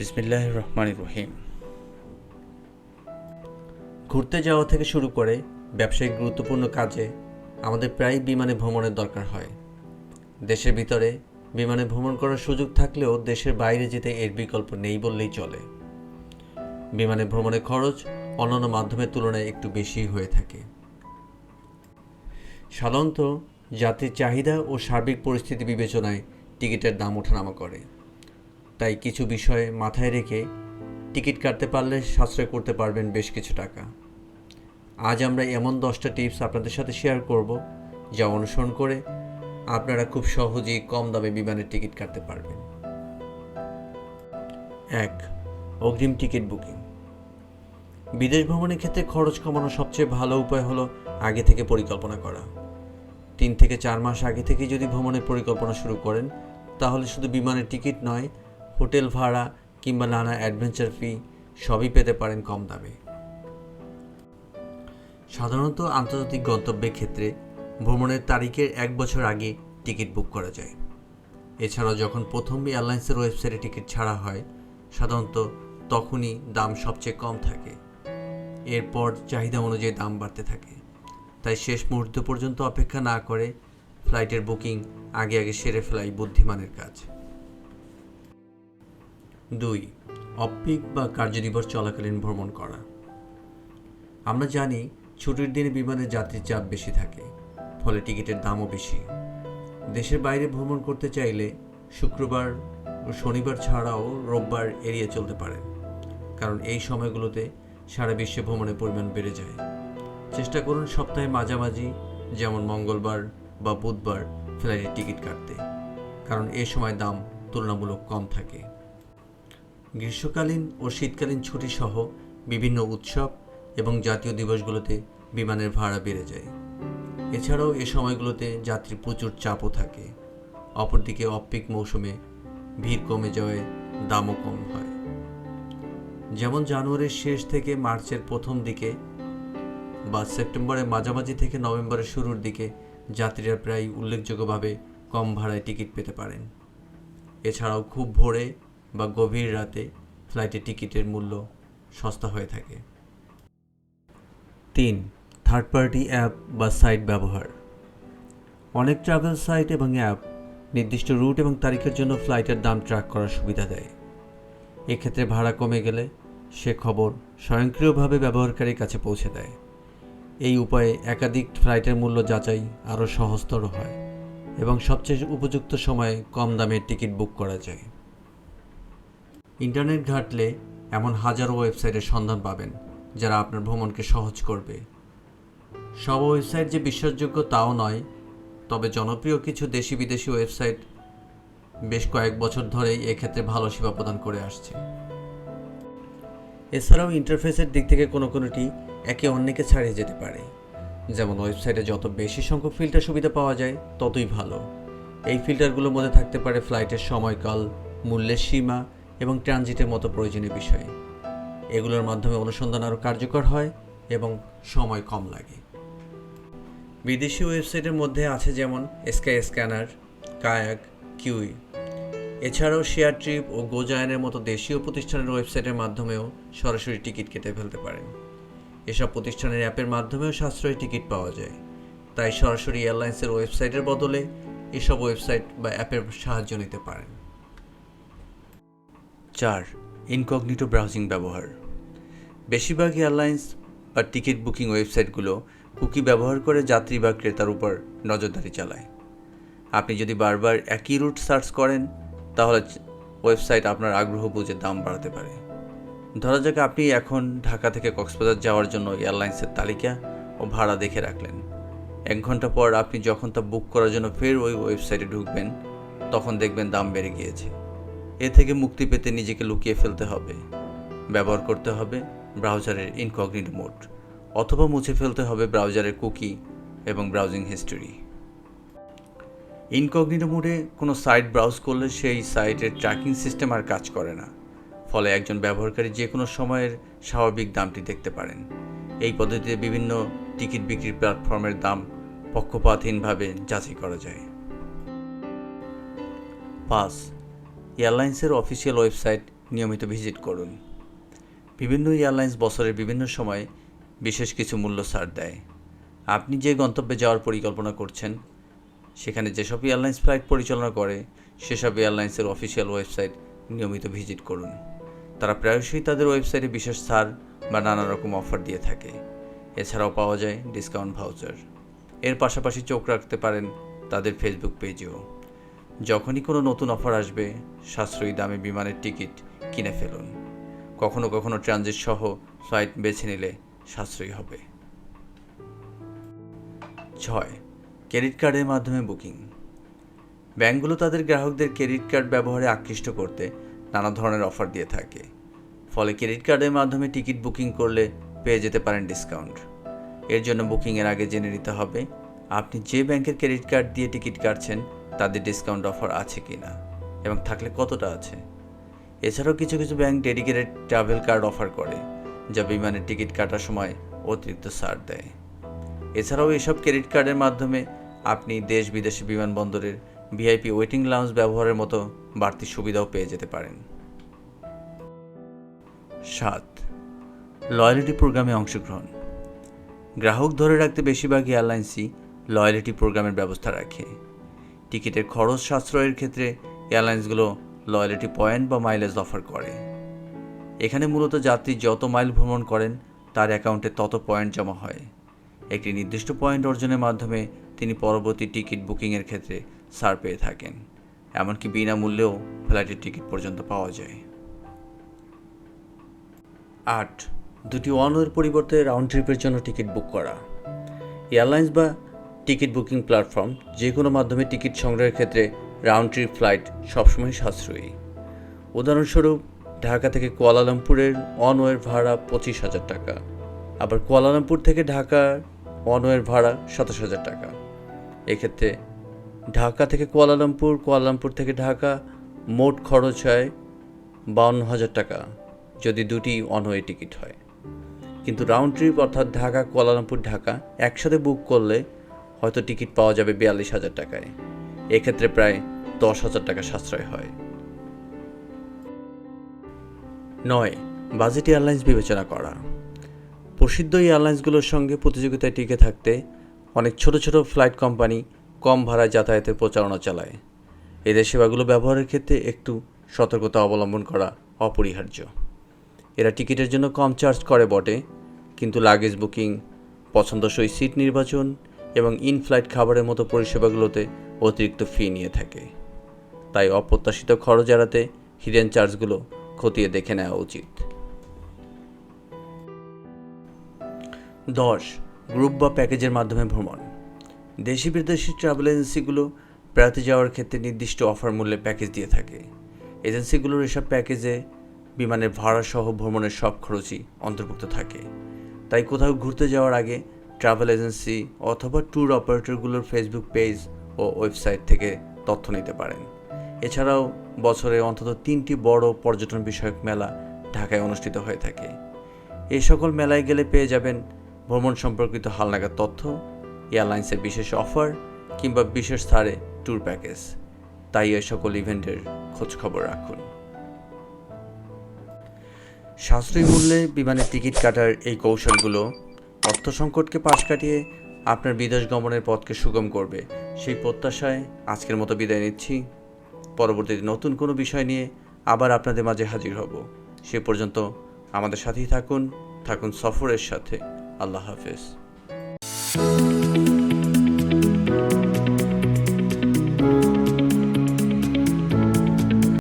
বিসমিল্লাহ রহমান রহিম ঘুরতে যাওয়া থেকে শুরু করে ব্যবসায়িক গুরুত্বপূর্ণ কাজে আমাদের প্রায় বিমানে ভ্রমণের দরকার হয়। দেশের ভিতরে বিমানে ভ্রমণ করার সুযোগ থাকলেও দেশের বাইরে যেতে এর বিকল্প নেই বললেই চলে। বিমানে ভ্রমণের খরচ অন্যান্য মাধ্যমের তুলনায় একটু বেশি হয়ে থাকে। সাধারণত যাত্রীর চাহিদা ও সার্বিক পরিস্থিতি বিবেচনায় টিকিটের দাম ওঠানামা করে। তাই কিছু বিষয়ে মাথায় রেখে টিকিট কাটতে পারলে সাশ্রয় করতে পারবেন বেশ কিছু টাকা। আজ আমরা এমন দশটা টিপস আপনাদের সাথে শেয়ার করব যা অনুসরণ করে আপনারা খুব সহজেই কম দামে বিমানের টিকিট কাটতে পারবেন। এক, অগ্রিম টিকিট বুকিং। বিদেশ ভ্রমণের ক্ষেত্রে খরচ কমানোর সবচেয়ে ভালো উপায় হলো আগে থেকে পরিকল্পনা করা। তিন থেকে চার মাস আগে থেকে যদি ভ্রমণের পরিকল্পনা শুরু করেন, তাহলে শুধু বিমানের টিকিট নয় হোটেল ভাড়া কিংবা নানা অ্যাডভেঞ্চার ফি সবই পেতে পারেন কম দামে। সাধারণত আন্তর্জাতিক গন্তব্যের ক্ষেত্রে ভ্রমণের তারিখের এক বছর আগে টিকিট বুক করা যায়। এছাড়াও যখন প্রথম এয়ারলাইন্সের ওয়েবসাইটে টিকিট ছাড়া হয়, সাধারণত তখনই দাম সবচেয়ে কম থাকে। এরপর চাহিদা অনুযায়ী দাম বাড়তে থাকে। তাই শেষ মুহূর্ত পর্যন্ত অপেক্ষা না করে ফ্লাইটের বুকিং আগে আগে সেরে ফেলাই বুদ্ধিমানের কাজ। দুই অপিক বা কার্যদিবস চলাকালীন ভ্রমণ করা। আমরা জানি, ছুটির দিনে বিমানের যাত্রীর চাপ বেশি থাকে, ফলে টিকিটের দামও বেশি। দেশের বাইরে ভ্রমণ করতে চাইলে শুক্রবার ও শনিবার ছাড়াও রোববার এড়িয়ে চলতে পারেন, কারণ এই সময়গুলোতে সারা বিশ্বে ভ্রমণের পরিমাণ বেড়ে যায়। চেষ্টা করুন সপ্তাহে মাঝামাঝি, যেমন মঙ্গলবার বা বুধবার ফ্লাইটের টিকিট কাটতে, কারণ এ সময় দাম তুলনামূলক কম থাকে। গ্রীষ্মকালীন ও শীতকালীন ছুটি সহ বিভিন্ন উৎসব এবং জাতীয় দিবসগুলোতে বিমানের ভাড়া বেড়ে যায়। এছাড়াও এ সময়গুলোতে যাত্রী প্রচুর চাপও থাকে। অপরদিকে অপিক মৌসুমে ভিড় কমে যাওয়ায় দামও কম হয়। যেমন জানুয়ারির শেষ থেকে মার্চের প্রথম দিকে বা সেপ্টেম্বরের মাঝামাঝি থেকে নভেম্বরের শুরুর দিকে যাত্রীরা প্রায় উল্লেখযোগ্যভাবে কম ভাড়ায় টিকিট পেতে পারেন। এছাড়াও খুব ভোরে বা গভীর রাতে ফ্লাইটের টিকিটের মূল্য সস্তা হয়ে থাকে। তিন থার্ড পার্টি অ্যাপ বা সাইট ব্যবহার। অনেক ট্রাভেল সাইট এবং অ্যাপ নির্দিষ্ট রুট এবং তারিখের জন্য ফ্লাইটের দাম ট্র্যাক করার সুবিধা দেয়। এক্ষেত্রে ভাড়া কমে গেলে সে খবর স্বয়ংক্রিয়ভাবে ব্যবহারকারীর কাছে পৌঁছে দেয়। এই উপায়ে একাধিক ফ্লাইটের মূল্য যাচাই আরও সহজতর হয় এবং সবচেয়ে উপযুক্ত সময়ে কম দামে টিকিট বুক করা যায়। ইন্টারনেট ঘাটলে এমন হাজারো ওয়েবসাইটের সন্ধান পাবেন, যারা আপনার ভ্রমণকে সহজ করবে। সব ওয়েবসাইট যে বিশ্বাসযোগ্য তাও নয়, তবে জনপ্রিয় কিছু দেশি বিদেশি ওয়েবসাইট বেশ কয়েক বছর ধরেই এক্ষেত্রে ভালো সেবা প্রদান করে আসছে। এছাড়াও ইন্টারফেসের দিক থেকে কোনো কোনোটি একে অন্যকে ছাড়িয়ে যেতে পারে। যেমন ওয়েবসাইটে যত বেশি সংখ্যক ফিল্টার সুবিধা পাওয়া যায়, ততই ভালো। এই ফিল্টারগুলোর মধ্যে থাকতে পারে ফ্লাইটের সময়কাল, মূল্যের সীমা এবং ট্রানজিটের মতো প্রয়োজনীয় বিষয়। এগুলোর মাধ্যমে অনুসন্ধান আরও কার্যকর হয় এবং সময় কম লাগে। বিদেশি ওয়েবসাইটের মধ্যে আছে যেমন স্কাই স্ক্যানার, কায়াক, কিউই। এছাড়াও শেয়ার ট্রিপ ও গোজায়নের মতো দেশীয় প্রতিষ্ঠানের ওয়েবসাইটের মাধ্যমেও সরাসরি টিকিট কেটে ফেলতে পারেন। এসব প্রতিষ্ঠানের অ্যাপের মাধ্যমেও সাশ্রয়ী টিকিট পাওয়া যায়। তাই সরাসরি এয়ারলাইন্সের ওয়েবসাইটের বদলে এসব ওয়েবসাইট বা অ্যাপের সাহায্য নিতে পারেন। চার ইনকগনিটো ব্রাউজিং ব্যবহার। বেশিরভাগ এয়ারলাইন্স বা টিকিট বুকিং ওয়েবসাইটগুলো কুকি ব্যবহার করে যাত্রী বা ক্রেতার উপর নজরদারি চালায়। আপনি যদি বারবার একই রুট সার্চ করেন, তাহলে ওয়েবসাইট আপনার আগ্রহ বুঝে দাম বাড়াতে পারে। ধরা যাক আপনি এখন ঢাকা থেকে কক্সবাজার যাওয়ার জন্য এয়ারলাইন্সের তালিকা ও ভাড়া দেখে রাখলেন। এক ঘণ্টা পর আপনি যখন তা বুক করার জন্য ফের ওই ওয়েবসাইটে ঢুকবেন, তখন দেখবেন দাম বেড়ে গিয়েছে। এ থেকে মুক্তি পেতে নিজেকে লুকিয়ে ফেলতে হবে। ব্যবহার করতে হবে ব্রাউজারের ইনকগনিটো মোড অথবা মুছে ফেলতে হবে ব্রাউজারের কুকি এবং ব্রাউজিং হিস্টোরি। ইনকগনিটো মোডে কোনো সাইট ব্রাউজ করলে সেই সাইটের ট্র্যাকিং সিস্টেম আর কাজ করে না, ফলে একজন ব্যবহারকারী যে কোনো সময়ের স্বাভাবিক দামটি দেখতে পারেন। এই পদ্ধতিতে বিভিন্ন টিকিট বিক্রির প্ল্যাটফর্মের দাম পক্ষপাতহীনভাবে যাচাই করা যায়। পাঁচ এয়ারলাইন্সের অফিসিয়াল ওয়েবসাইট নিয়মিত ভিজিট করুন। বিভিন্ন এয়ারলাইন্স বছরের বিভিন্ন সময় বিশেষ কিছু মূল্য ছাড় দেয়। আপনি যে গন্তব্যে যাওয়ার পরিকল্পনা করছেন, সেখানে যেসব এয়ারলাইন্স ফ্লাইট পরিচালনা করে, সেসব এয়ারলাইন্সের অফিসিয়াল ওয়েবসাইট নিয়মিত ভিজিট করুন। তারা প্রায়শই তাদের ওয়েবসাইটে বিশেষ ছাড় বা নানা রকম অফার দিয়ে থাকে। এছাড়াও পাওয়া যায় ডিসকাউন্ট ভাউচার। এর পাশাপাশি চোখ রাখতে পারেন তাদের ফেসবুক পেজেও। যখনই কোনো নতুন অফার আসবে, সাশ্রয়ী দামে বিমানের টিকিট কিনে ফেলুন। কখনো কখনো ট্রানজিট সহ ফ্লাইট বেছে নিলে সাশ্রয়ী হবে। ছয়, ক্রেডিট কার্ডের মাধ্যমে বুকিং। ব্যাংকগুলো তাদের গ্রাহকদের ক্রেডিট কার্ড ব্যবহারে আকৃষ্ট করতে নানা ধরনের অফার দিয়ে থাকে। ফলে ক্রেডিট কার্ডের মাধ্যমে টিকিট বুকিং করলে পেয়ে যেতে পারেন ডিসকাউন্ট। এর জন্য বুকিংয়ের আগে জেনে নিতে হবে, আপনি যে ব্যাংকের ক্রেডিট কার্ড দিয়ে টিকিট কাটছেন তাদের ডিসকাউন্ট অফার আছে কি না এবং থাকলে কতটা আছে? এছাড়াও কিছু কিছু bank dedicated travel card offer করে, যা বিমানের টিকিট কাটার সময় অতিরিক্ত ছাড় দেয়। এছাড়াও এসব ক্রেডিট কার্ডের মাধ্যমে আপনি দেশ বিদেশি বিমানবন্দরের ভিআইপি ওয়েটিং লাউঞ্জ ব্যবহারের মতো বাড়তি সুবিধাও পেয়ে যেতে পারেন। সাত লয়ালিটি প্রোগ্রামে অংশগ্রহণ। গ্রাহক ধরে রাখতে বেশিরভাগ এয়ারলাইন্সই লয়ালিটি প্রোগ্রামের ব্যবস্থা রাখে। টিকিটের খরচ সাশ্রয়ের ক্ষেত্রে এয়ারলাইন্সগুলো লয়ালিটি পয়েন্ট বা মাইলেজ অফার করে। এখানে মূলত যাত্রী যত মাইল ভ্রমণ করেন, তার অ্যাকাউন্টে তত পয়েন্ট জমা হয়। একটি নির্দিষ্ট পয়েন্ট অর্জনের মাধ্যমে তিনি পরবর্তী টিকিট বুকিংয়ের ক্ষেত্রে ছাড় পেয়ে থাকেন, এমনকি বিনামূল্যেও ফ্লাইটের টিকিট পর্যন্ত পাওয়া যায়। আট, দুটি ওয়ান ওয়ের পরিবর্তে রাউন্ড ট্রিপের জন্য টিকিট বুক করা। এয়ারলাইন্স বা টিকিট বুকিং প্ল্যাটফর্ম যে কোনো মাধ্যমে টিকিট সংগ্রহের ক্ষেত্রে রাউন্ড ট্রিপ ফ্লাইট সবসময় সাশ্রয়ী। উদাহরণস্বরূপ, ঢাকা থেকে কুয়ালালামপুরের অনওয়ের ভাড়া পঁচিশ হাজার টাকা, আবার কুয়ালালামপুর থেকে ঢাকার ওয়ান ওয়ের ভাড়া সাতাশ হাজার টাকা। এক্ষেত্রে ঢাকা থেকে কুয়ালালামপুর কুয়ালালামপুর থেকে ঢাকা মোট খরচ হয় বাউন্ন হাজার টাকা, যদি দুটি ওয়ান ওয়ে টিকিট হয়। কিন্তু রাউন্ড ট্রিপ অর্থাৎ ঢাকা, কুয়ালালামপুর, ঢাকা একসাথে বুক করলে হয়তো টিকিট পাওয়া যাবে বিয়াল্লিশ হাজার টাকায়। এক্ষেত্রে প্রায় দশ হাজার টাকা সাশ্রয় হয়। নয়, বাজেট এয়ারলাইন্স বিবেচনা করা। প্রসিদ্ধ এয়ারলাইন্সগুলোর সঙ্গে প্রতিযোগিতায় টিকে থাকতে অনেক ছোট ছোট ফ্লাইট কোম্পানি কম ভাড়ায় যাতায়াতের প্রচারণা চালায়। এদের সেবাগুলো ব্যবহারের ক্ষেত্রে একটু সতর্কতা অবলম্বন করা অপরিহার্য। এরা টিকিটের জন্য কম চার্জ করে বটে, কিন্তু লাগেজ বুকিং, পছন্দসই সিট নির্বাচন এবং ইন ফ্লাইট খাবারের মতো পরিষেবাগুলোতে অতিরিক্ত ফি নিয়ে থাকে। তাই অপ্রত্যাশিত খরচ এড়াতে হিডেন চার্জগুলো খতিয়ে দেখে নেওয়া উচিত। দশ গ্রুপ বা প্যাকেজের মাধ্যমে ভ্রমণ। দেশি বিদেশি ট্রাভেল এজেন্সিগুলো বেড়াতে যাওয়ার ক্ষেত্রে নির্দিষ্ট অফার মূল্যে প্যাকেজ দিয়ে থাকে। এজেন্সিগুলোর এসব প্যাকেজে বিমানের ভাড়া সহ ভ্রমণের সব খরচই অন্তর্ভুক্ত থাকে। তাই কোথাও ঘুরতে যাওয়ার আগে ট্রাভেল এজেন্সি অথবা ট্যুর অপারেটরগুলোর ফেসবুক পেজ ও ওয়েবসাইট থেকে তথ্য নিতে পারেন। এছাড়াও বছরে অন্তত তিনটি বড় পর্যটন বিষয়ক মেলা ঢাকায় অনুষ্ঠিত হয়ে থাকে। এই সকল মেলায় গেলে পেয়ে যাবেন ভ্রমণ সম্পর্কিত হালনাগাদ তথ্য, এয়ারলাইন্সের বিশেষ অফার কিংবা বিশেষ ছাড়ে ট্যুর প্যাকেজ। তাই এই সকল ইভেন্টের খোঁজ খবর রাখুন। সাশ্রয়ী মূল্যে বিমানের টিকিট কাটার এই কৌশলগুলো অর্থ সংকটকে পাশ কাটিয়ে আপনার বিদেশ গমনের পথকে সুগম করবে। সেই প্রত্যাশায় আজকের মতো বিদায় নিচ্ছি। পরবর্তীতে নতুন কোনো বিষয় নিয়ে আবার আপনাদের মাঝে হাজির হব। সে পর্যন্ত আমাদের সাথেই থাকুন থাকুন সফরের সাথে। আল্লাহ হাফেজ।